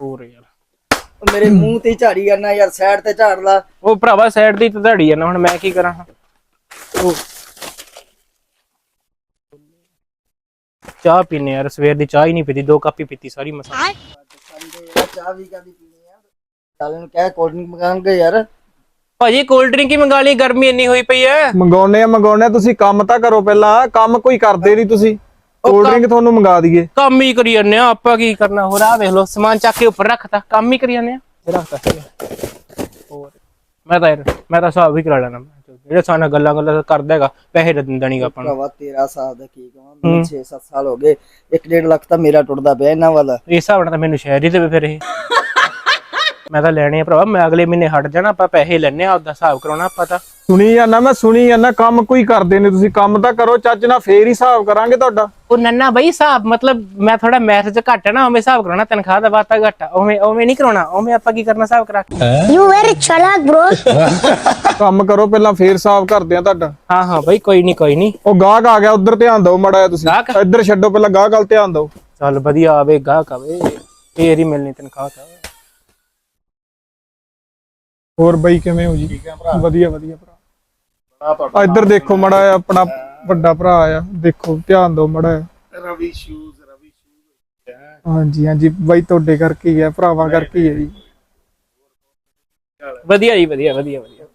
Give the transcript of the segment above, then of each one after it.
ਹੋਰ ਯਾਰ। ਉਹ ਮੇਰੇ ਮੂੰਹ ਤੇ ਹੀ ਝਾੜੀ ਕਰਨਾ ਯਾਰ ਸਾਈਡ ਤੇ ਝਾੜ ਲਾ। ਉਹ ਭਰਾਵਾ ਸਾਈਡ ਦੀ ਤੜਾੜੀ ਆ ਨਾ ਹੁਣ ਮੈਂ ਕੀ ਕਰਾਂ? ਉਹ। ਚਾਹ ਪੀਨੇ ਯਾਰ ਸਵੇਰ ਦੀ ਚਾਹ ਹੀ ਨਹੀਂ ਪੀਤੀ ਦੋ ਕੱਪ ਹੀ ਪੀਤੀ ਸਾਰੀ ਮਸਾ। ਸੰਡੇ ਚਾਹ ਵੀ ਕਾਦੀ ਪੀਣੀ ਆ? ਚੱਲ ਨੂੰ ਕਹਿ ਕੋਲਡ ਡਰਿੰਕ ਮੰਗਾਂਗੇ ਯਾਰ। ਭਾਜੀ ਕੋਲਡ ਡਰਿੰਕ ਹੀ ਮੰਗਾ ਲਈ ਗਰਮੀ ਇੰਨੀ ਹੋਈ ਪਈ ਐ। ਮੰਗਾਉਣੇ ਆ ਮੰਗਾਉਣੇ ਆ ਤੁਸੀਂ ਕੰਮ ਤਾਂ ਕਰੋ ਪਹਿਲਾਂ ਕੰਮ ਕੋਈ ਕਰਦੇ ਨਹੀਂ ਤੁਸੀਂ। ਕੋਲਡ ਡਰਿੰਕ ਤੁਹਾਨੂੰ ਮੰਗਾ ਦਈਏ। ਕੰਮ ਹੀ ਕਰੀ ਜਾਂਦੇ ਆ ਆਪਾਂ ਕੀ ਕਰਨਾ? ਹੋਰ ਆ ਵੇਖ ਲਓ ਸਮਾਨ ਚੱਕ ਕੇ ਉੱਪਰ ਰੱਖਤਾ ਕੰਮ ਹੀ ਕਰੀ ਜਾਂਦੇ ਆ ਰੱਖਤਾ। ਹੋਰ ਮੈਂ ਤਾਂ ਯਾਰ ਮੈਂ ਤਾਂ ਹਿਸਾਬ ਵੀ ਕਰਾ ਲੈਣਾ ਜਿਹੜੇ ਸਾਨਾ ਗੱਲਾਂ ਗੱਲਾਂ ਕਰਦਾ ਹੈਗਾ ਪੈਸੇ ਤਾਂ ਦਿੰਦਾ ਨਹੀਂਗਾ ਆਪਾਂ ਨੂੰ। ਭਰਾਵਾ ਤੇਰਾ ਸਾਲ ਦਾ ਕੀ ਕਹਾਂ ਮੈਨੂੰ 6-7 ਸਾਲ ਹੋ ਗਏ 1.5 ਲੱਖ ਤਾਂ ਮੇਰਾ ਟੁੱਟਦਾ ਪਿਆ ਇਹਨਾਂ ਵਾਲਾ। ਇਸ ਹਿਸਾਬ ਨਾਲ ਤਾਂ ਮੈਨੂੰ ਸ਼ਹਿਰ ਹੀ ਦੇਵੇ ਫਿਰ ਇਹ। ਮੈਂ ਤਾਂ ਲੈਣੇ ਆ ਭਰਾਵਾ ਮੈਂ ਅਗਲੇ ਮਹੀਨੇ ਹਟ ਜਾਣਾ ਆਪਾਂ ਪੈਸੇ ਲੈਣੇ ਆ ਆਪਦਾ ਹਿਸਾਬ ਕਰਾਉਣਾ ਆਪਾਂ ਤਾਂ। ਸੁਣੀ ਜਾਂਦਾ ਮੈਂ ਸੁਣੀ ਜਾਂਦਾ ਕੰਮ ਕੋਈ ਕਰਦੇ ਨਹੀਂ ਤੁਸੀਂ ਕੰਮ ਤਾਂ ਕਰੋ ਚੱਜ ਨਾਲ ਫੇਰ ਹੀ ਹਿਸਾਬ ਕਰਾਂਗੇ ਤੁਹਾਡਾ। ਉਹ ਨੰਨਾ ਬਈ ਹਿਸਾਬ ਮਤਲਬ ਮੈਂ ਥੋੜਾ ਮੈਥ ਚ ਘੱਟ ਹੈ ਨਾ ਉਵੇਂ ਹਿਸਾਬ ਕਰਾਉਣਾ ਤਨਖਾਹ ਦਾ ਬਾਤਾ ਘੱਟ ਆ ਉਵੇਂ ਉਵੇਂ ਨਹੀਂ ਕਰਾਉਣਾ ਉਵੇਂ ਆਪਾਂ ਕੀ ਕਰਨਾ ਹਿਸਾਬ ਕਰਾ ਕੇ? You very chalak, bro. ਕੰਮ ਕਰੋ ਪਹਿਲਾਂ ਫੇਰ ਹਿਸਾਬ ਕਰਦੇ ਆ ਤੁਹਾਡਾ। ਹਾਂ ਹਾਂ ਬਈ ਕੋਈ ਨਹੀਂ ਕੋਈ ਨਹੀਂ। ਉਹ ਗਾਹਕ ਆ ਗਿਆ ਉਧਰ ਧਿਆਨ ਦਿਓ ਮੜਾ ਤੁਸੀਂ। ਗਾਹਕ? ਇੱਧਰ ਛੱਡੋ ਪਹਿਲਾਂ ਗਾਹਕ ਵੱਲ ਧਿਆਨ ਦਿਓ। ਚੱਲ ਵਧੀਆ ਆਵੇ ਗਾਹਕ ਆਵੇ। ਫੇਰ ਹੀ ਮਿਲਣੀ ਤਨਖਾਹ ਤਾਂ। ਹੋਰ ਬਈ ਕਿਵੇਂ ਹੋ ਜੀ? ਠੀਕ ਹੈ ਭਰਾ? ਵਧੀਆ ਵਧੀਆ ਭਰਾ। ਆ ਇੱਧਰ ਦੇਖੋ ਮੜਾ ਆਪਣਾ ਵੱਡਾ ਭਰਾ ਆ। ਦੇਖੋ ਧਿਆਨ ਦਿਓ ਮੜਾ ਰਵੀ ਸ਼ੂਜ਼ ਰਵੀ ਸ਼ੂਜ਼ ਹਾਂਜੀ ਹਾਂਜੀ ਬਾਈ ਤੁਹਾਡੇ ਕਰਕੇ ਹੀ ਆ ਭਰਾਵਾਂ ਕਰਕੇ ਹੀ ਆ ਜੀ। ਵਧੀਆ ਜੀ ਵਧੀਆ ਵਧੀਆ ਵਧੀਆ।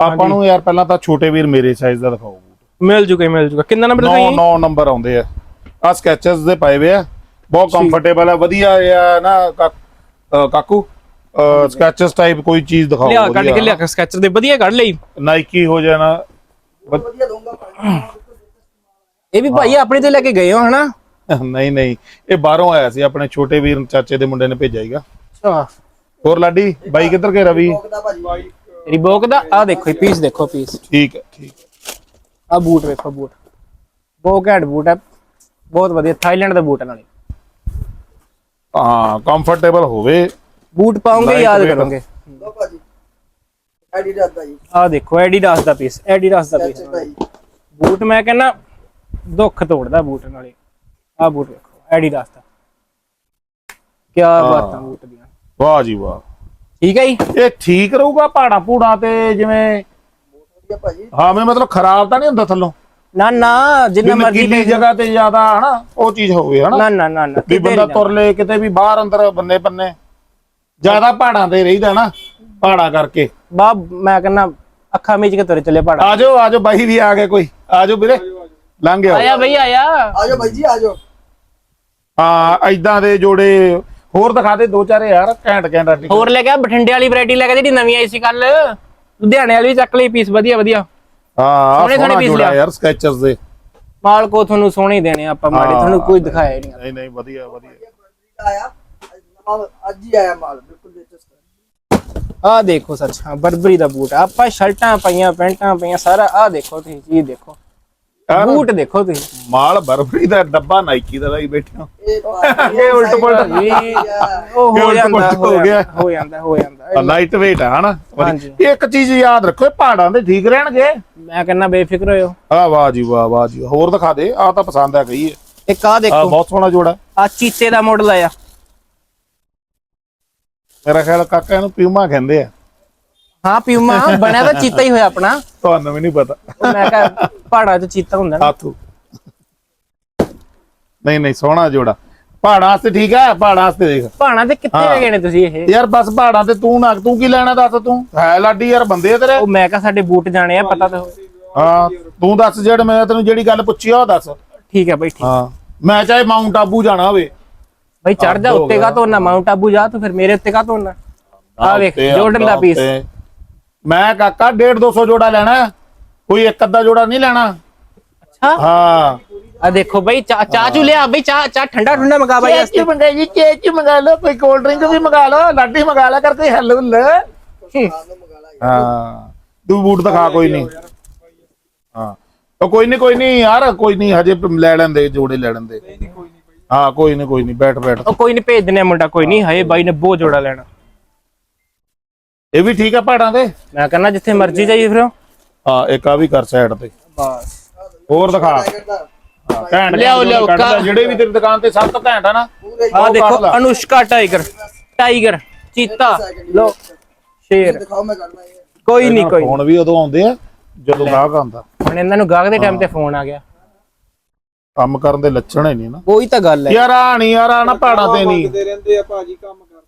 ਆਪਾਂ ਨੂੰ ਯਾਰ ਪਹਿਲਾਂ ਤਾਂ ਛੋਟੇ ਵੀਰ ਮੇਰੇ ਸਾਈਜ਼ ਦਾ ਦਿਖਾਓ। ਮਿਲ ਜੂਗਾ ਮਿਲ ਜੂਗਾ। ਕਿੰਨਾ ਨੰਬਰ 9 ਦਿਖਾਈ 9 ਨੰਬਰ ਆਉਂਦੇ ਆ। ਆ ਸਕੈਚਸ ਦੇ ਪਾਏ ਵੇ ਆ। ਬਹੁਤ ਕੰਫਰਟੇਬਲ ਆ ਵਧੀਆ ਆ ਨਾ ਕਾਕੂ? ਸਕੈਚਸ ਟਾਈਪ ਕੋਈ ਚੀਜ਼ ਦਿਖਾਓ ਲਿਆ ਕੱਢ ਕੇ ਲਿਆ ਸਕੈਚਰ ਦੇ ਵਧੀਆ ਕੱਢ ਲਈ। ਨਾਈਕੀ ਹੋ ਜਾਣਾ ਵਧੀਆ ਦਊਂਗਾ ਇਹ ਵੀ ਭਾਈ ਆਪਣੇ ਤੇ ਲੈ ਕੇ ਗਏ ਹੋ ਹਨਾ? ਨਹੀਂ ਨਹੀਂ ਇਹ ਬਾਹਰੋਂ ਆਇਆ ਸੀ ਆਪਣੇ ਛੋਟੇ ਵੀਰ ਚਾਚੇ ਦੇ ਮੁੰਡੇ ਨੇ ਭੇਜਿਆ ਹੀਗਾ ਅੱਛਾ। ਹੋਰ ਲਾਡੀ ਬਾਈ ਕਿੱਧਰ ਗਏ ਰਵੀ? ਦਾ ਭਾਜੀ। ਰਿਬੋਕ ਦਾ? ਆ ਦੇਖੋ ਪੀਸ ਦੇਖੋ ਪੀਸ ਠੀਕ ਹੈ ਠੀਕ ਹੈ। ਆ ਬੂਟ ਵੇਖੋ ਬੂਟ। ਬਹੁਤ ਘੈਂਟ ਬੂਟ ਹੈ। ਬਹੁਤ ਵਧੀਆ ਥਾਈਲੈਂਡ ਦਾ ਬੂਟ ਹੈ ਨਾਲੇ। ਹਾਂ ਕੰਫਰਟੇਬਲ ਹੋਵੇ। ਬੂਟ ਪਾਉਂਗੇ ਯਾਦ। ਕਰੋਗੇ। ਲੋ ਭਾਜੀ ਐਡੀਡਾਸ ਦਾ ਜੀ। ਆ ਦੇਖੋ ਐਡੀਡਾਸ ਦਾ ਪੀਸ ਐਡੀਡਾਸ ਦਾ ਪੀਸ ਬੂਟ ਮੈਂ ਕਹਿੰਦਾ ਦੁੱਖ ਤੋੜਦਾ ਬੂਟ ਨਾਲੇ ਆ ਬੂਟ ਵੇਖੋ ਐਡੀਡਾਸ ਦਾ। ਕੀ ਬਾਤਾਂ ਬੂਟ ਦੀਆਂ। ਵਾਹ ਜੀ ਵਾਹ। ਠੀਕ ਹੈ ਜੀ? ਇਹ ਠੀਕ ਰਹੂਗਾ ਪਹਾੜਾਂ ਪੂੜਾਂ ਤੇ ਜਿਵੇਂ ਵਧੀਆ ਭਾਜੀ। ਹਾਂ ਮੈਂ ਮਤਲਬ ਖਰਾਬ ਤਾਂ ਨਹੀਂ ਹੁੰਦਾ ਥੱਲੋਂ? ਨਾ ਨਾ ਜਿੰਨਾ ਮਰਜ਼ੀ ਨਕੀਲੀ ਜਗ੍ਹਾ ਤੇ ਜ਼ਿਆਦਾ ਹਨਾ ਉਹ ਚੀਜ਼ ਹੋਵੇ ਹਨਾ? ਨਾ ਨਾ ਨਾ ਵੀ ਬੰਦਾ ਤੁਰ ਲੇ ਕਿਤੇ ਵੀ ਬਾਹਰ ਅੰਦਰ ਬੰਨੇ ਬੰਨੇ ਜ਼ਿਆਦਾ ਪਹਾੜਾਂ ਤੇ ਰਹੀਦਾ ਨਾ ਪਹਾੜਾਂ ਕਰਕੇ। ਬਾ ਮੈਂ ਕਹਿੰਦਾ ਅੱਖਾਂ ਮੀਚ ਕੇ ਤੁਰੇ ਚੱਲੇ ਪਹਾੜਾਂ ਆਜੋ ਆਜੋ ਬਾਈ ਵੀ ਆ ਗਏ ਕੋਈ। ਆਜੋ ਵੀਰੇ ਲੰਘ ਗਿਆ ਆਇਆ ਬਈ ਆਇਆ। ਆਜੋ ਭਾਈ ਜੀ ਆਜੋ। ਹਾਂ ਐਦਾਂ ਦੇ ਜੋੜੇ ਹੋਰ ਦਿਖਾ ਦੇ ਦੋ ਚਾਰੇ ਯਾਰ ਘੈਂਟ ਘੈਂਟ article। ਹੋਰ ਲੈ ਗਿਆ ਬਠਿੰਡੇ ਵਾਲੀ ਵੈਰਾਈਟੀ ਲੈ ਗਿਆ ਜਿਹੜੀ ਨਵੀਂ ਆਈ ਸੀ ਕੱਲ। ਲੁਧਿਆਣੇ ਵਾਲੀ ਵੀ ਚੱਕ ਲਈ ਪੀਸ ਵਧੀਆ ਵਧੀਆ। ਹਾਂ ਸੋਹਣੇ ਸੋਹਣੇ ਜੋੜਾ ਲਿਆ। ਯਾਰ ਸਕੈਚਰਸ ਦੇ। ਮਾਲ ਕੋ ਤੁਹਾਨੂੰ ਸੋਹਣੇ ਦੇਣੇ ਆਪਾਂ ਮਾੜੇ ਤੁਹਾਨੂੰ ਕੋਈ ਦਿਖਾਇਆ ਨਹੀਂ। ਨਹੀਂ ਨਹੀਂ ਵਧੀਆ ਵਧੀਆ। ਆਇਆ। ਅੱਜ- ਅੱਜ ਹੀ ਆਇਆ ਮਾਲ ਬਿਲਕੁਲ ਲੇਟੈਸਟ ਆਹ ਦੇਖੋ ਸੱਚ ਹਾਂ ਬਰਬਰੀ ਦਾ ਬੂਟ ਆਪਾਂ ਸ਼ਰਟਾਂ ਪਾਈਆਂ ਪੈਂਟਾਂ ਪਾਈਆਂ ਸਾਰਾ ਆਹ ਦੇਖੋ ਤੁਸੀਂ ਚੀਜ਼ ਦੇਖੋ। ਯਾਰ ਬੂਟ ਦੇਖੋ ਤੁਸੀਂ। ਮਾਲ ਬਰਬਰੀ ਦਾ ਡੱਬਾ ਨਾਈਕੀ ਦਾ ਲਾਈ ਬੈਠੇ ਹੋ। ਇਹ ਉਲਟ ਪੁਲਟ। ਉਹ ਹੋ ਜਾਂਦਾ ਹੋ ਗਿਆ। ਜਾਂਦਾ ਹੋ ਜਾਂਦਾ ਹੋ ਜਾਂਦਾ। ਲਾਈਟ weight ਹੈ ਹਨਾ? ਹਾਂਜੀ। ਇੱਕ ਚੀਜ਼ ਯਾਦ ਰੱਖੋ ਇਹ ਪਹਾੜਾਂ ਦੇ ਠੀਕ ਰਹਿਣਗੇ। ਮੈਂ ਕਹਿੰਦਾ ਬੇਫਿਕਰ ਹੋਇਓ। ਆ ਵਾਹ ਜੀ ਵਾਹ ਵਾਹ ਜੀ ਹੋਰ ਦਿਖਾ ਦੇ ਆ ਤਾਂ ਪਸੰਦ ਆ ਗਈ ਹੈ ਇੱਕ ਆ ਦੇਖੋ। ਬਹੁਤ ਸੋਹਣਾ ਜੋੜਾ। ਆ ਚੀਤੇ ਦਾ ਮਾਡਲ ਆਇਆ। ਮੇਰਾ ਖਿਆਲ ਕਾਕਾ ਇਹਨੂੰ ਪਿਊਮਾ ਕਹਿੰਦੇ ਆ। ਹਾਂ ਪਿਊਮਾ ਬਣਿਆ ਤਾਂ ਚੀਤਾ ਹੀ ਹੋਇਆ ਆਪਣਾ। ਤੁਹਾਨੂੰ ਵੀ ਨਹੀਂ ਪਤਾ। ਉਹ ਮੈਂ ਕਿਹਾ ਪਹਾੜਾਂ 'ਚ ਚੀਤਾ ਹੁੰਦਾ ਨਾ। ਆਥੂ। ਨਹੀਂ ਨਹੀਂ ਸੋਹਣਾ ਜੋੜਾ। ਪਹਾੜਾਂ ਵਾਸਤੇ ਠੀਕ ਹੈ ਪਹਾੜਾਂ ਵਾਸਤੇ ਦੇਖ। ਪਹਾੜਾਂ ਤੇ ਕਿੱਥੇ ਹਾਂ। ਗਏ ਨੇ ਤੁਸੀਂ ਇਹ? ਯਾਰ ਬਸ ਪਹਾੜਾਂ ਤੇ ਤੂੰ ਨਾ ਤੂੰ ਕੀ ਲੈਣਾ ਦੱਸ ਤੂੰ? ਹੈ ਲਾਡੀ ਯਾਰ ਬੰਦੇ ਆ ਤੇਰੇ। ਉਹ ਮੈਂ ਕਿਹਾ ਸਾਡੇ ਬੂਟ ਜਾਣੇ ਆ ਪਤਾ ਤਾਂ। ਹਾਂ ਤੂੰ ਦੱਸ ਜਿਹੜਾ ਮੈਂ ਤੈਨੂੰ ਜਿਹੜੀ ਗੱਲ ਪੁੱਛੀ ਆ ਉਹ ਦੱਸ। ਠੀਕ ਹੈ ਬਈ ਠੀਕ। ਹਾਂ। ਮੈਂ ਚਾਹੇ ਮਾਊਂਟ ਆਬੂ ਜਾਣਾ ਹੋਵੇ। ਚੜ ਜਾ ਹੱਦ ਹੋ ਉੱਤੇ ਕਾ ਗਿਆ। ਤੋੜਨਾ ਮਾਊਂਟ ਆਬੂ ਜਾ ਤੂੰ ਫਿਰ ਮੇਰੇ ਉੱਤੇ ਕਾ ਤੋੜਨਾ ਆ ਵੇਖ ਜੋਰਡਨ ਦਾ ਪੀਸ। ਮੈਂ ਕਾਕਾ 1.5 200 ਜੋੜਾ ਲੈਣਾ। ਕੋਈ ਇੱਕ ਅੱਧਾ ਜੋੜਾ ਨਹੀਂ ਲੈਣਾ। ਅੱਛਾ। ਹਾਂ। ਆ ਦੇਖੋ ਬਈ ਚਾਹ ਚਾਹ ਚੂ ਲਿਆ ਬਈ ਚਾਹ ਚਾਹ ਠੰਡਾ ਠੰਡਾ ਮੰਗਾ ਬਾਈ ਚੇਚ ਮੰਗਾ ਜੀ ਚੇਚ ਮੰਗਾ ਲਓ ਕੋਈ ਕੋਲਡ ਡਰਿੰਕ ਵੀ ਮੰਗਾ ਲਓ ਲਾਡੀ ਮੰਗਾ ਲਿਆ ਕਰ ਕੋਈ ਹੱਲ ਹੁੱਲ। ਹਾਂ। ਤੂੰ ਬੂਟ ਦਿਖਾ ਕੋਈ ਨਹੀਂ। ਹਾਂ। ਕੋਈ ਨਹੀਂ ਕੋਈ ਨਹੀਂ ਯਾਰ ਕੋਈ ਨਹੀਂ ਹਜੇ ਲੈ ਲੈਂਦੇ ਜੋੜੇ ਲੈ ਲੈਂਦੇ। ਹਾਂ ਕੋਈ ਨਹੀਂ ਕੋਈ ਨਹੀਂ ਬੈਠ ਬੈਠ। ਉਹ ਕੋਈ ਨਹੀਂ ਭੇਜ ਦਿੰਨੇ ਮੁੰਡਾ ਕੋਈ ਨਹੀਂ ਹਏ ਬਾਈ ਨੇ ਬਹੁਤ ਜੋੜਾ ਲੈਣਾ। ਇਹ ਵੀ ਠੀਕ ਆ ਪਹਾੜਾਂ ਦੇ ਮੈਂ ਕਹਿੰਦਾ ਜਿੱਥੇ ਮਰਜ਼ੀ ਜਾਈਏ ਫਿਰ। ਹਾਂ ਇੱਕ ਆ ਵੀ ਕਰ ਸਾਈਡ ਤੇ। ਬਸ। ਹੋਰ ਦਿਖਾ। ਘੈਂਟ ਲਿਆਓ, ਲਿਆਓ, ਜਿਹੜੇ ਵੀ ਤੇਰੀ ਦੁਕਾਨ ਤੇ ਸਭ ਤੋਂ ਘੈਂਟ ਆ ਨਾ ਆ ਦੇਖੋ। ਅਨੁਸ਼ਕਾ ਟਾਈਗਰ ਟਾਈਗਰ ਚੀਤਾ। ਲੋ ਸ਼ੇਰ। ਕੋਈ ਨਹੀਂ ਕੋਈ। ਫੋਨ ਵੀ ਉਦੋਂ ਆਉਂਦੇ ਆ ਜਦੋਂ ਗਾਹਕ ਆਉਂਦਾ। ਹੁਣ ਇਹਨਾਂ ਨੂੰ ਗਾਹਕ ਦੇ ਟਾਈਮ ਤੇ ਫੋਨ ਆ ਗਿਆ। ਕੰਮ ਕਰਨ ਦੇ ਲੱਛਣ ਹੀ ਨਹੀਂ ਨਾ। ਉਹੀ ਤਾਂ ਗੱਲ ਹੈ। ਯਾਰ ਆ ਨਹੀਂ ਯਾਰ ਆ ਨਾ ਪਹਾੜਾਂ ਤੇ ਨਹੀਂ ਮੰਗਦੇ ਰਹਿੰਦੇ ਆ ਭਾਜੀ ਕੰਮ ਕਰਦੇ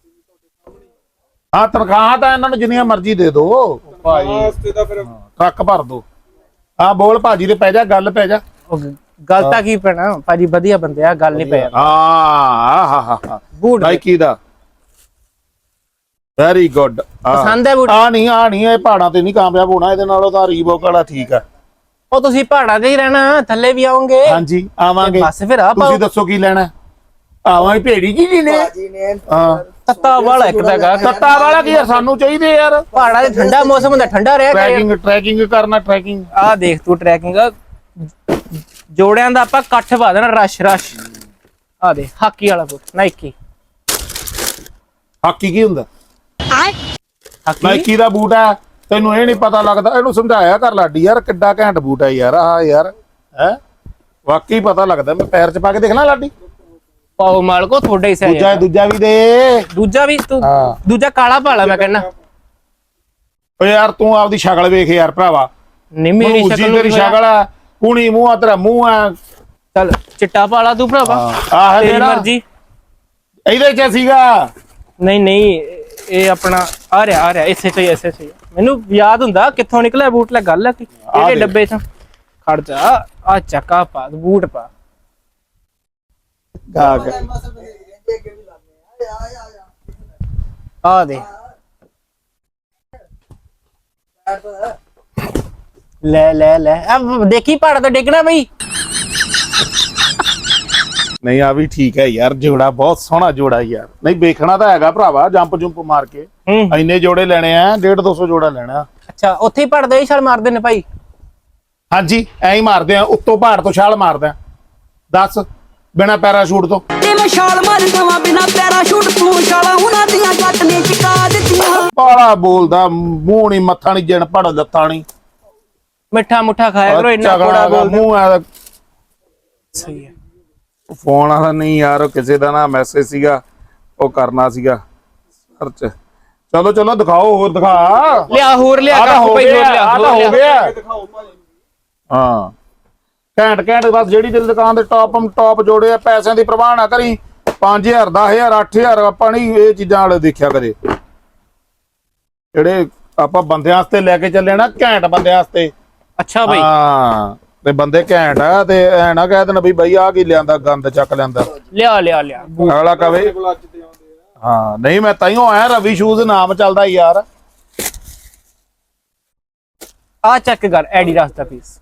ਹਾਂ ਤਨਖਾਹਾਂ ਤਾਂ ਇਹਨਾਂ ਨੂੰ ਜਿੰਨੀਆਂ ਮਰਜ਼ੀ ਦੇ ਦਿਓ ਭਾਜੀ ਵਾਸਤੇ ਤਾਂ ਫਿਰ ਟਰੱਕ ਭਰ ਦੋ। ਹਾਂ ਬੋਲ ਭਾਜੀ ਦੇ ਪੈ ਜਾ ਗੱਲ ਪੈ ਜਾ। ਉਹ ਗੱਲ ਤਾਂ ਕੀ ਪੈਣਾ? ਭਾਜੀ ਵਧੀਆ ਬੰਦੇ ਆ ਗੱਲ ਨਹੀਂ ਪਿਆ ਹਾਂ ਹਾ ਹਾ ਹਾ। ਬੂਟ ਬਾਈ ਕੀ ਦਾ। ਵੈਰੀ ਗੁੱਡ ਪਸੰਦ ਹੈ ਬੂਟ? ਆ ਨਹੀਂ ਆ ਨਹੀਂ ਇਹ ਪਹਾੜਾਂ ਤੇ ਨਹੀਂ ਕਾਮਯਾਬ ਹੋਣਾ ਇਹਦੇ ਨਾਲੋਂ ਤਾਂ ਰੀਬੋਕ ਵਾਲਾ ਠੀਕ ਆ। ਉਹ ਤੁਸੀਂ ਪਹਾੜਾਂ ਤੇ ਹੀ ਰਹਿਣਾ ਥੱਲੇ ਵੀ ਆਉਂਗੇ ਹਾਂਜੀ ਆਵਾਂਗੇ। ਬਸ ਫਿਰ ਆ ਪਾਓ ਤੁਸੀਂ ਦੱਸੋ ਕੀ ਲੈਣਾ? ਆਵਾਂਗੇ ਭੇੜੀ ਜੀ ਜੀ ਨੇ। ਹਾਂ। ਤੱਤਾ ਵਾਲਾ ਇੱਕ ਦਾ ਗਾਹਕ ਤੱਤਾ ਵਾਲਾ ਕੀ ਆ ਸਾਨੂੰ ਚਾਹੀਦੇ ਯਾਰ। ਪਹਾੜਾਂ ਦੇ ਠੰਡਾ ਮੌਸਮ ਹੁੰਦਾ ਠੰਡਾ ਰਿਹਾ ਕਰੇ ਟਰੈਕਿੰਗ ਟਰੈਕਿੰਗ ਕਰਨਾ ਟਰੈਕਿੰਗ ਆ ਦੇਖ ਤੂੰ ਟਰੈਕਿੰਗ ਜੋੜਿਆਂ ਦਾ ਆਪਾਂ ਇਕੱਠ ਪਾ ਦੇਣਾ ਰਸ਼ ਰਸ਼। ਆ ਦੇ ਹਾਕੀ ਵਾਲਾ ਬੂਟ ਨਾਈਕੀ ਹਾਕੀ ਕੀ ਹੁੰਦਾ? ਹਾਕੀ? ਨਾਈਕੀ ਦਾ ਬੂਟ ਆ। ਤੈਨੂੰ ਇਹ ਨਹੀਂ ਪਤਾ ਲੱਗਦਾ ਇਹਨੂੰ ਸਮਝਾਇਆ ਕਰ ਲਾਡੀ ਯਾਰ ਕਿੱਡਾ ਘੈਂਟ ਬੂਟ ਯਾਰ ਆ ਯਾਰ ਹੈ? ਵਾਕਈ ਪਤਾ ਲੱਗਦਾ ਮੈਂ ਪੈਰ 'ਚ ਪਾ ਕੇ ਦੇਖਣਾ ਲਾਡੀ? ਪਾਓ ਮਾਲਕੋ ਤੁਹਾਡਾ ਹੀ ਸਹੀ ਦੂਜਾ ਦੂਜਾ ਵੀ ਦੇ। ਦੂਜਾ ਵੀ ਤੂੰ ਹਾਂ। ਦੂਜਾ ਕਾਲਾ ਭਾਲਾ ਮੈਂ ਕਹਿੰਦਾ। ਓ ਯਾਰ ਤੂੰ ਆਪਦੀ ਸ਼ਕਲ ਵੇਖ ਯਾਰ ਭਰਾਵਾ। ਨਹੀਂ ਮੇਰੀ ਸ਼ਕਲ ਤੇਰੀ ਨੂੰ ਸ਼ਕਲ ਆ ਕੁਣੀ ਮੂੰਹ ਆ ਤੇਰਾ ਮੂੰਹ ਆ। ਚੱਲ ਚਿੱਟਾ ਭਾਲਾ ਤੂੰ ਭਰਾਵਾ। ਆਹ ਤੇਰੀ ਜਿਹੜਾ। ਮਰਜ਼ੀ। ਇਹਦੇ 'ਚ ਸੀਗਾ। ਨਹੀਂ ਨਹੀਂ ਇਹ- ਇਹ ਆਪਣਾ ਆ ਰਿਹਾ ਆ ਰਿਹਾ ਹੀ ਇਸੇ ਤੋਂ ਹੀ ਮੈਨੂੰ ਯਾਦ ਹੁੰਦਾ ਕਿੱਥੋਂ ਨਿਕਲਿਆ ਬੂਟ ਲੈ ਗੱਲ ਹੈ ਕਿ? ਇਹਦੇ ਦੇਖ। ਡੱਬੇ ਚੋਂ। ਖੜ ਜਾ ਆ ਚੱਕਾ ਪਾ ਬੂਟ ਪਾ। ਗਾ ਲਾਉਂਦੇ ਆ ਆ ਆ ਆ ਆ ਦੇ। ਲੈ ਲੈ ਲੈ। ਆ ਦੇਖੀ ਪਹਾੜ ਤੋਂ ਡਿੱਗਣਾ ਬਈ। ਨਹੀਂ ਆ ਵੀ ਠੀਕ ਹੈ ਯਾਰ ਜੋੜਾ ਬਹੁਤ ਸੋਹਣਾ ਜੋੜਾ ਯਾਰ। ਨਹੀਂ ਵੇਖਣਾ ਤਾਂ ਹੈਗਾ ਭਰਾਵਾ ਜੰਪ ਜੰਪ ਮਾਰ ਕੇ। ਹੂੰ। ਇੰਨੇ ਜੋੜੇ ਲੈਣੇ ਆ 1.5 200 ਜੋੜਾ ਲੈਣਾ। ਅੱਛਾ ਉੱਥੇ ਹੀ ਪੜਦੇ ਛਲ ਮਾਰਦੇ ਨੇ ਭਾਈ? ਹਾਂਜੀ ਐਂ ਹੀ ਮਾਰਦੇ ਆ ਉੱਤੋਂ ਪਹਾੜ ਤੋਂ ਛਾਲ ਮਾਰਦੇ ਆ। ਦੱਸ ਬਿਨਾ ਪੈਰਾਸ਼ੂਟ ਤੋਂ। ਤੇ ਮੈਂ ਛਾਲ ਮਾਰ ਜਾਵਾਂ ਬਿਨਾ ਪੈਰਾਸ਼ੂਟ ਤੂੰ ਛਾਲਾਂ ਉਹਨਾਂ ਦੀਆਂ ਜੱਟ ਨੇ ਚਿਕਾ ਦਿੱਤੀਆਂ। ਬਾਲਾ ਬੋਲਦਾ ਮੂੰਹ ਨਹੀਂ ਮੱਥਾ ਨਹੀਂ ਜਣ ਪੜ ਲੱਤਾਂ ਨਹੀਂ ਮਿੱਠਾ ਮੁੱਠਾ ਖਾਇਆ ਕਰੋ ਇੰਨਾ ਕੋੜਾ ਬੋਲਦੇ ਮੂੰਹ ਆ ਸਹੀ ਹੈ। ਫੋਨ ਵਾਲਾ ਨਹੀਂ ਯਾਰ ਉਹ ਕਿਸੇ ਦਾ ਨਾ ਮੈਸੇਜ ਸੀਗਾ ਉਹ ਕਰਨਾ ਸੀਗਾ। ਸਰਚ ਚਲੋ ਚਲੋ ਦਿਖਾਓ ਹੋਰ ਦਿਖਾ। ਲਿਆ ਹੋਰ ਲਿਆ ਆਹ ਤਾਂ ਹੋ ਭਾਈ ਗਿਆ ਹੋਰ ਲਿਆ ਆਹ ਤਾਂ ਹੋਰ ਹੋ ਲਿਆ। ਗਿਆ। ਹਾਂ। ਘੈਂਟ ਘੈਂਟ ਬਸ ਜਿਹੜੀ ਤੇਰੀ ਦੁਕਾਨ ਦੇ ਟੌਪਮ ਟੌਪ ਜੋੜੇ ਆ ਪੈਸਿਆਂ ਦੀ ਪ੍ਰਵਾਹ ਨਾ ਕਰੀ। 5000 10000 8000 ਆਪਾਂ ਨਹੀਂ ਇਹ ਚੀਜ਼ਾਂ ਵਾਲੇ ਦੇਖਿਆ ਕਰੇ ਜਿਹੜੇ ਆਪਾਂ ਬੰਦਿਆਂ ਵਾਸਤੇ ਲੈ ਕੇ ਚੱਲੇ ਨਾ ਘੈਂਟ ਬੰਦਿਆਂ ਵਾਸਤੇ। ਅੱਛਾ ਭਾਈ ਹਾਂ। ਤੇ ਬੰਦੇ ਘੈਂਟ ਆ ਤੇ ਐ ਨਾ ਕਹਿ ਦੇਣ ਵੀ ਬਈ ਆ ਕੀ ਲਿਆਂਦਾ ਗੰਦ ਚੱਕ ਲਿਆਂਦਾ। ਲਿਆ ਲਿਆ ਲਿਆ। ਅਗਲਾ ਕਵੇ ਹਾਂ ਨਹੀਂ ਮੈਂ ਤਾਈਓ ਆਇਆ ਰਵੀ ਸ਼ੂਜ਼ ਨਾਮ ਚੱਲਦਾ ਯਾਰ। ਆ ਚੈੱਕ ਕਰ ਐਡੀਡਾਸ ਦਾ ਪੀਸ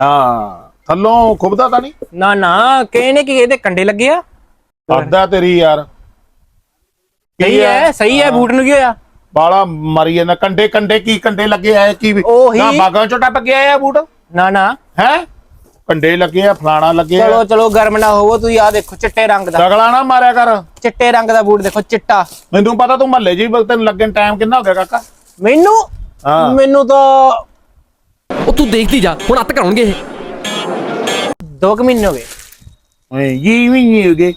ਹਾਂ ਥੱਲੋਂ ਖੁੱਬਦਾ ਤਾਂ ਨਹੀਂ? ਨਾ ਨਾ ਕਿਹਨੇ ਕਿ ਇਹਦੇ ਕੰਡੇ ਲੱਗੇ ਆ? ਅੱਧਾ ਤੇਰੀ ਯਾਰ। ਸਹੀ ਹੈ? ਸਹੀ ਹੈ ਬੂਟ ਨੂੰ ਕੀ ਹੋਇਆ? ਬਾਲਾ ਮਰੀ ਜਾਂਦਾ ਕੰਡੇ ਕੰਡੇ ਕੀ ਕੰਡੇ ਲੱਗੇ ਆ ਕੀ। ਨਾ ਬਾਗਾਂ ਚੋਂ ਟੱਪ ਗਿਆ ਆ ਬੂਟ? ਨਾ ਨਾ। ਹੈ? ਕੰਡੇ ਲੱਗੇ ਆ ਫਲਾਣਾ ਲੱਗੇ ਆ। ਚਲੋ ਚਲੋ ਗਰਮ ਨਾ ਹੋਵੋ ਤੁਸੀਂ ਆ ਦੇਖੋ ਚਿੱਟੇ ਰੰਗ ਦਾ। ਤਗਲਾ ਨਾ ਮਾਰਿਆ ਕਰ। ਚਿੱਟੇ ਰੰਗ ਦਾ ਬੂਟ ਦੇਖੋ ਚਿੱਟਾ। ਮੈਨੂੰ ਪਤਾ ਤੂੰ ਮਹੱਲੇ ਜੀ ਤੈਨੂੰ ਲੱਗਣ ਟਾਈਮ ਕਿੰਨਾ ਹੋ ਗਿਆ ਕਾਕਾ? ਮੈਨੂੰ? ਹਾਂ। ਮੈਨੂੰ ਤਾਂ ਉਹ ਤੂੰ ਦੇਖਦੀ ਜਾ ਹੁਣ ਅੱਤ ਕਰਾਉਣਗੇ ਇਹ। 2 ਮਹੀਨੇ ਹੋ ਗਏ। ਓਏ ਜੀ ਵੀ ਨਹੀਂ ਹੋ ਗਏ।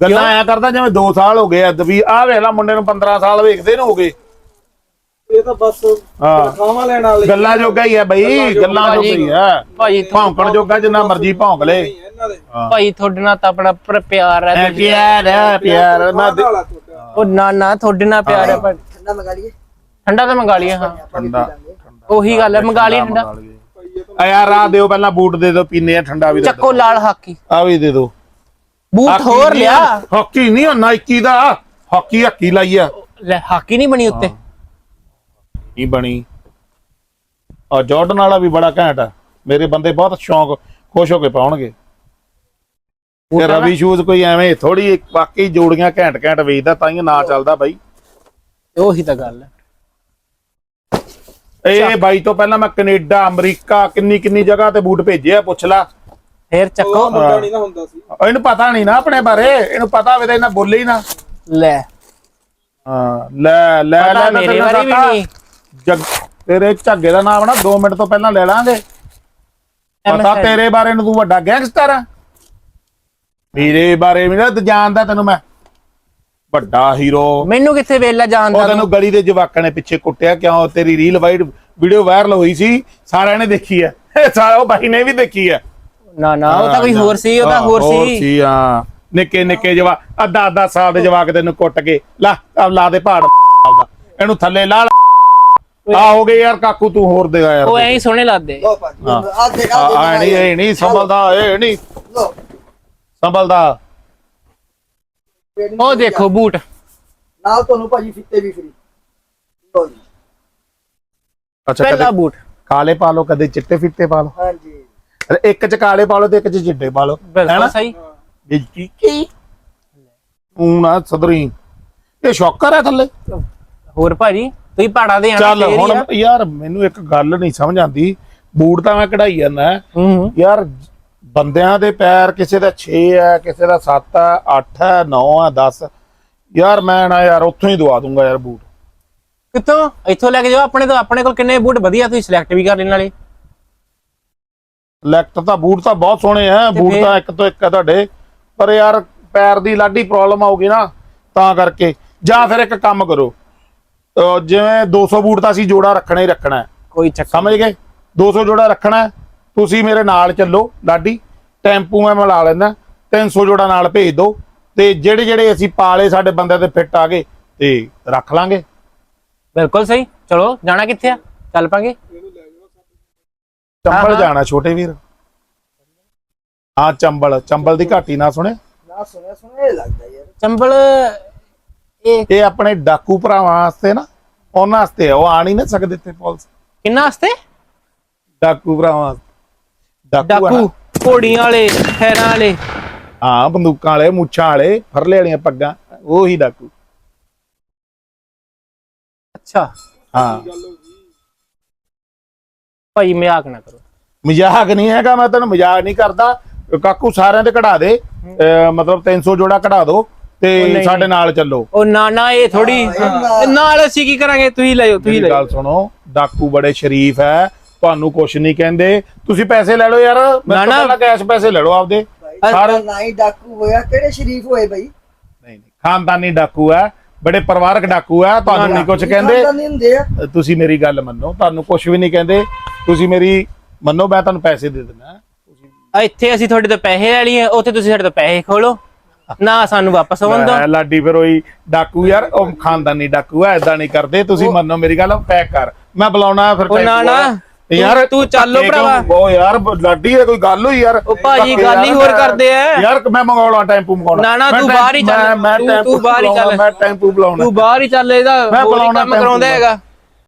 ਗੱਲਾਂ ਆਇਆ ਕਰਦਾ ਜਿਵੇਂ 2 ਸਾਲ ਹੋ ਗਏ ਅੱਧ ਵੀ ਆ ਵੇਖ ਲੈ ਮੁੰਡੇ ਨੂੰ 15 ਸਾਲ ਵੇਖਦੇ ਨੇ ਹੋ ਗਏ। ਇਹ ਤਾਂ ਬਸ ਹਾਂ। ਖਾਵਾਂ ਲੈਣ ਵਾਲੇ ਗੱਲਾਂ ਜੋਗਾ ਹੀ ਆ ਬਈ ਗੱਲਾਂ ਜੋਗਾ ਹੀ ਆ। ਭਾਈ ਭੌਂਕਣ ਜੋਗਾ ਜਿੰਨਾ ਮਰਜ਼ੀ ਭੌਂਕ ਲੈ। ਭਾਈ ਤੁਹਾਡੇ ਨਾਲ ਤਾਂ ਆਪਣਾ ਪਰ ਪਿਆਰ ਹੈ ਐ ਪਿਆਰ ਹੈ ਪਿਆਰ ਮੈਂ ਦੇ- ਹਾਲਾ ਟੁੱਟਿਆ ਉਹ ਨਾ ਨਾ ਤੁਹਾਡੇ ਨਾਲ ਪਿਆਰ ਹੈ ਪਰ ਠੰਡਾ ਮੰਗਾ ਲਈਏ। ਠੰਡਾ ਤਾਂ ਮੰਗਾ ਲਿਆ ਹਾਂ। ਠੰਡਾ। ਉਹੀ ਗੱਲ ਹੈ ਮੰਗਾ ਲਈ ਠੰਡਾ। ਆ ਯਾਰ ਆ ਦਿਓ ਪਹਿਲਾਂ ਬੂਟ ਦੇ ਦਿਓ ਪੀਨੇ ਆ ਠੰਡਾ ਵੀ ਚੱਕੋ ਲਾਲ ਹਾਕੀ। ਆ ਵੀ ਦੇ ਦਿਓ। ਬੂਟ ਹੋਰ ਲਿਆ। ਹਾਕੀ ਨਹੀਂ ਹੁੰਦਾ 21 ਦਾ। ਹਾਕੀ ਹੱਕੀ ਲਾਈ ਆ। ਲੈ ਹਾਕੀ ਨਹੀਂ ਬਣੀ ਉੱਤੇ। ਨਹੀਂ ਬਣੀ ਆ ਜਾਰਡਨ ਵਾਲਾ ਵੀ ਬੜਾ ਘੈਂਟ ਆ ਮੇਰੇ ਬੰਦੇ ਬਹੁਤ ਸ਼ੌਂਕ ਖੁਸ਼ ਹੋ ਕੇ ਪਾਉਣਗੇ ਤੇ ਰਵੀ ਸ਼ੂਜ਼ ਕੋਈ ਐਵੇਂ ਥੋੜੀ ਬਾਕੀ ਜੋੜੀਆਂ ਘੈਂਟ ਘੈਂਟ ਵੇਚਦਾ ਤਾਂ ਹੀ ਨਾਂ ਚੱਲਦਾ ਬਾਈ ਉਹੀ ਤਾਂ ਗੱਲ ਹੈ ਇਹ ਬਾਈ ਤੋਂ ਪਹਿਲਾਂ ਮੈਂ ਕੈਨੇਡਾ ਅਮਰੀਕਾ ਕਿੰਨੀ ਕਿੰਨੀ ਜਗ੍ਹਾ ਤੇ ਬੂਟ ਭੇਜੇ ਆ ਪੁੱਛ ਲਾ ਫੇਰ ਚੱਕੋ ਮੁੰਡਾ ਨਹੀਂ ਨਾ ਹੁੰਦਾ ਸੀ ਇਹਨੂੰ ਪਤਾ ਨਹੀਂ ਨਾ ਆਪਣੇ ਬਾਰੇ ਇਹਨੂੰ ਪਤਾ ਹੋਵੇ ਤਾਂ ਇਹਨਾਂ ਬੋਲੇ ਹੀ ਨਾ ਲੈ ਹਾਂ ਲੈ ਲੈ ਲੈ ਮੇਰੇ ਬਾਰੇ ਵੀ ਨਹੀਂ। ਜੱਗ ਤੇਰੇ ਝੱਗੇ ਦਾ ਨਾਮ ਨਾ 2 ਮਿੰਟ ਤੋਂ ਪਹਿਲਾਂ ਲੈ ਲਾਂਗੇ। ਪਤਾ ਤੇਰੇ ਬਾਰੇ ਨੂੰ ਤੂੰ ਵੱਡਾ ਗੈਂਗਸਟਰ ਆ। ਮੇਰੇ ਬਾਰੇ ਵੀ ਨਾ ਜਾਣਦਾ ਤੈਨੂੰ ਮੈਂ। ਵੱਡਾ ਹੀਰੋ। ਮੈਨੂੰ ਕਿੱਥੇ ਵੇਲਾ ਉਹ ਜਾਣਦਾ ਤੈਨੂੰ ਗਲੀ ਦੇ ਜਵਾਕਾਂ ਨੇ ਪਿੱਛੇ ਕੁੱਟਿਆ ਕਿਉਂ? ਤੇਰੀ ਰੀਲ ਵਾਈਡ ਵੀਡੀਓ ਵਾਇਰਲ ਹੋਈ ਸੀ। ਸਾਰਿਆਂ ਨੇ ਦੇਖੀ ਹੈ। ਸਾਰਾ ਉਹ ਬਾਈ ਨੇ ਵੀ ਦੇਖੀ ਹੈ। ਨਾ ਨਾ ਉਹ ਤਾਂ ਕੋਈ ਹੋਰ ਸੀ ਉਹ ਤਾਂ ਹੋਰ ਸੀ। ਸੀ ਹਾਂ। ਨਿੱਕੇ ਨਿੱਕੇ ਜਵਾ ਅੱਧਾ ਅੱਧਾ ਸਾਲ ਦੇ ਜਵਾਕ ਤੈਨੂੰ ਕੁੱਟ ਕੇ ਲਾ ਲਾ ਦੇ ਪਹਾੜ ਇਹਨੂੰ ਥੱਲੇ ਲਾ। ਆ ਹੋ ਗਏ ਯਾਰ ਕਾਕੂ ਤੂੰ ਹੋਰ ਦੇਗਾ ਯਾਰ। ਉਹ ਐਂ ਹੀ ਸੋਹਣੇ ਲੱਗਦੇ। ਲੋ ਭਾਜੀ ਹਾਂ। ਆ ਦੇ ਆ ਨਹੀਂ ਇਹ ਨਹੀਂ ਸੰਭਲਦਾ ਇਹ ਨਹੀਂ। ਲੋ ਸੰਭਲਦਾ। ਉਹ ਦੇਖੋ ਬੂਟ। ਨਾਲ ਤੁਹਾਨੂੰ ਭਾਜੀ ਫਿੱਤੇ ਵੀ ਫ੍ਰੀ ਲੋ ਜੀ। ਅੱਛਾ ਪਹਿਲਾ ਕਦੇ ਬੂਟ। ਕਾਲੇ ਪਾ ਲਓ ਕਦੇ ਚਿੱਟੇ ਫਿੱਤੇ ਪਾ ਲਓ। ਹਾਂਜੀ। ਇੱਕ ਚ ਕਾਲੇ ਪਾ ਲਓ ਤੇ ਇੱਕ ਚ ਚਿੱਟੇ ਪਾ ਲਓ। ਬਿਲਕੁਲ ਸਹੀ। ਇਹ ਕੀ ਕੀ? ਊਂ ਨਾ ਸਦਰੀ ਇਹ ਸ਼ੌਕਰ ਹੈ ਥੱਲੇ। ਹੋਰ ਭਾਜੀ? ਤੁਸੀਂ ਪਹਾੜਾਂ ਦੇ ਆਣਾ ਚੱਲ ਹੁਣ ਯਾਰ ਮੈਨੂੰ ਇੱਕ ਗੱਲ ਨਹੀਂ ਸਮਝ ਆਂਦੀ ਬੂਟ ਤਾਂ ਮੈਂ ਕਢਾਈ ਜਾਂਦਾ। ਯਾਰ ਬੰਦਿਆਂ ਦੇ ਪੈਰ ਕਿਸੇ ਦਾ 6 ਹੈ ਕਿਸੇ ਦਾ 7 ਹੈ 8 ਹੈ 9 ਹੈ 10 ਯਾਰ ਮੈਂ ਨਾ ਯਾਰ ਉੱਥੋਂ ਹੀ ਦਵਾ ਦੂੰਗਾ ਯਾਰ ਬੂਟ। ਕਿੱਥੋਂ? ਇੱਥੋਂ ਲੈ ਕੇ ਜਾਓ। ਆਪਣੇ ਤੋਂ ਆਪਣੇ ਕੋਲ ਕਿੰਨੇ ਬੂਟ ਵਧੀਆ ਤੁਸੀਂ ਸਿਲੈਕਟ ਵੀ ਕਰ ਲੈਣ ਵਾਲੇ। ਲੈਕਟ ਤਾਂ ਬੂਟ ਤਾਂ ਬਹੁਤ ਸੋਹਣੇ ਆ। ਬੂਟ? ਤਾਂ ਇੱਕ ਤੋਂ ਇੱਕ ਆ ਤੁਹਾਡੇ। ਪਰ ਯਾਰ ਪੈਰ ਦੀ ਲਾਡੀ ਪ੍ਰੋਬਲਮ ਆਊਗੀ ਨਾ ਤਾਂ ਕਰਕੇ। ਜਾਂ ਫਿਰ ਇੱਕ ਕੰਮ ਕਰੋ। ਜਿਵੇਂ 200 ਬੂਟ ਤਾਂ ਅਸੀਂ ਜੋੜਾ ਰੱਖਣਾ ਹੀ ਰੱਖਣਾ ਕੋਈ ਚੱਕਰ ਸਮਝ ਗਏ? 200 ਜੋੜਾ ਰੱਖਣਾ। ਤੁਸੀਂ ਮੇਰੇ ਨਾਲ ਚੱਲੋ ਲਾਡੀ। ਟੈਂਪੂ ਮੈਂ ਮਿਲਾ ਲੈਂਦਾ। 300 ਜੋੜਾ ਨਾਲ ਭੇਜ ਦਿਓ ਤੇ ਜਿਹੜੇ ਜਿਹੜੇ ਅਸੀਂ ਪਾਲੇ ਸਾਡੇ ਬੰਦੇ ਤੇ ਫਿੱਟ ਆ ਗਏ ਤੇ ਰੱਖ ਲਾਂਗੇ। ਬਿਲਕੁਲ ਸਹੀ। ਚਲੋ ਜਾਣਾ ਕਿੱਥੇ ਆ? ਚੱਲ ਪਾਂਗੇ। ਚੰਬਲ। ਜਾਣਾ ਛੋਟੇ ਵੀਰ। ਹਾਂ ਚੰਬਲ। ਚੰਬਲ ਦੀ ਘਾਟੀ ਨਾ ਸੁਣੇ ਨਾ ਸੁਣਿਆ ਸੁਣਿਆ ਇਹ ਲੱਗਦਾ ਯਾਰ। ਚੰਬਲ ਇਹ ਆਪਣੇ ਡਾਕੂ ਭਰਾਵਾਂ ਵਾਸਤੇ ਨਾ ਉਹਨਾਂ ਵਾਸਤੇ ਆ, ਉਹ ਆ ਨਹੀਂ ਨਾ ਸਕਦੇ ਤੇ ਪੁਲਿਸ। ਕਿੰਨਾ ਵਾਸਤੇ? ਡਾਕੂ ਭਰਾਵਾਂ ਵਾਸਤੇ। ਡਾਕੂ ਆ ਨਾ। ਡਾਕੂ ਘੋੜੀਆਂ ਵਾਲੇ ਖੈਰਾਂ ਵਾਲੇ। ਹਾਂ ਬੰਦੂਕਾਂ ਵਾਲੇ ਮੁੱਛਾਂ ਵਾਲੇ ਫਰਲੇ ਵਾਲੀਆਂ ਪੱਗਾਂ ਉਹੀ ਡਾਕੂ। ਅੱਛਾ। ਹਾਂ। ਭਾਈ ਮਜ਼ਾਕ ਨਾ ਕਰੋ। ਮਜ਼ਾਕ ਨਹੀਂ ਹੈਗਾ ਮੈਂ ਤੈਨੂੰ ਮਜ਼ਾਕ ਨਹੀਂ ਕਰਦਾ। ਕਾਕੂ ਸਾਰਿਆਂ ਤੇ ਕਢਾ ਦੇ। ਅਹ ਮਤਲਬ 300 ਜੋੜਾ ਕਢਾ ਦੋ। ਤੇ ਨਹੀਂ, ਸਾਡੇ ਨਾਲ ਚੱਲੋ। ਉਹ ਨਾ ਨਾ ਇਹ ਥੋੜੀ ਨਾਲ ਅਸੀਂ ਕੀ ਕਰਾਂਗੇ? ਤੁਸੀਂ ਲੈ ਜਾਓ ਤੁਸੀਂ ਲੈ ਜਾਓ। ਗੱਲ ਸੁਣੋ ਡਾਕੂ ਬੜੇ ਸ਼ਰੀਫ ਹੈ ਤੁਹਾਨੂੰ ਕੁਛ ਨਹੀਂ ਕਹਿੰਦੇ। ਤੁਸੀਂ ਪੈਸੇ ਲੈ ਲਓ ਯਾਰ ਨਾ, ਨਾ। ਮੈਂ ਕੈਸ਼ ਪੈਸੇ ਲੈ ਲਓ ਆਪਦੇ। ਸਾਰੇ ਨਾ ਹੀ ਡਾਕੂ ਹੋਇਆ ਕਿਹੜੇ ਸ਼ਰੀਫ ਹੋਏ ਬਈ? ਨਹੀਂ ਨਹੀਂ ਖਾਨਦਾਨੀ ਡਾਕੂ ਹੈ ਬੜੇ ਪਰਿਵਾਰਕ ਡਾਕੂ ਹੈ ਤੁਹਾਨੂੰ ਨਹੀਂ ਕੁਝ ਕਹਿੰਦੇ। ਆ। ਤੁਸੀਂ ਮੇਰੀ ਗੱਲ ਮੰਨੋ ਤੁਹਾਨੂੰ ਕੁਝ ਵੀ ਨਹੀਂ ਕਹਿੰਦੇ। ਤੁਸੀਂ ਮੇਰੀ ਮੰਨੋ ਮੈਂ ਤੁਹਾਨੂੰ ਪੈਸੇ ਦੇ ਦਿੰਦਾ। ਆ ਇੱਥੇ ਅਸੀਂ ਤੁਹਾਡੇ ਤੋਂ ਪੈਸੇ ਲੈ ਲਈਏ ਉੱਥੇ ਤੁਸੀਂ ਸਾਡੇ ਤੋਂ ਪੈਸੇ ਖੋਲੋ। ਨਾ ਸਾਨੂੰ ਵਾਪਸ ਆਉਣ ਮੈਂ ਲਾਡੀ ਫਿਰ ਉਹੀ ਡਾਕੂ ਯਾਰ ਉਹ ਖਾਨਦਾਨੀ ਡਾਕੂ ਹੈ ਐਦਾਂ ਨਹੀਂ ਕਰਦੇ ਤੁਸੀਂ ਮੰਨੋ ਮੇਰੀ ਗੱਲ ਪੈਕ ਕਰ ਮੈਂ ਬੁਲਾਉਣਾ ਫਿਰ ਉਹ ਨਾ। ਨਾ। ਯਾਰ ਤੂੰ- ਚੱਲੋ? ਭਰਾਵਾ। ਉਹ ਯਾਰ ਲਾਡੀ ਇਹ ਕੋਈ ਗੱਲ ਹੋਈ ਯਾਰ ਉਹ ਭਾਜੀ, ਗੱਲ ਹੀ ਹੋਰ ਕਰਦੇ ਆ। ਯਾਰ ਮੈਂ ਮੰਗਾਉਣਾ ਟੈਂਪੂ ਮੰਗਾਉਣਾ ਨਾ, ਨਾ, ਤੂੰ ਬਾਹਰ ਹੀ ਚੱਲ। ਤੂੰ- ਬਾਹਰ ਹੀ ਚੱਲ। ਮੈਂ ਟੈਂਪੂ ਬੁਲਾਉਣਾ ਤੂੰ ਬਾਹਰ ਹੀ ਚੱਲ ਇਹਦਾ ਮੈਂ ਬੁਲਾਉਣਾ ਕੰਮ ਕਰਾਉਂਦਾ ਹੈਗਾ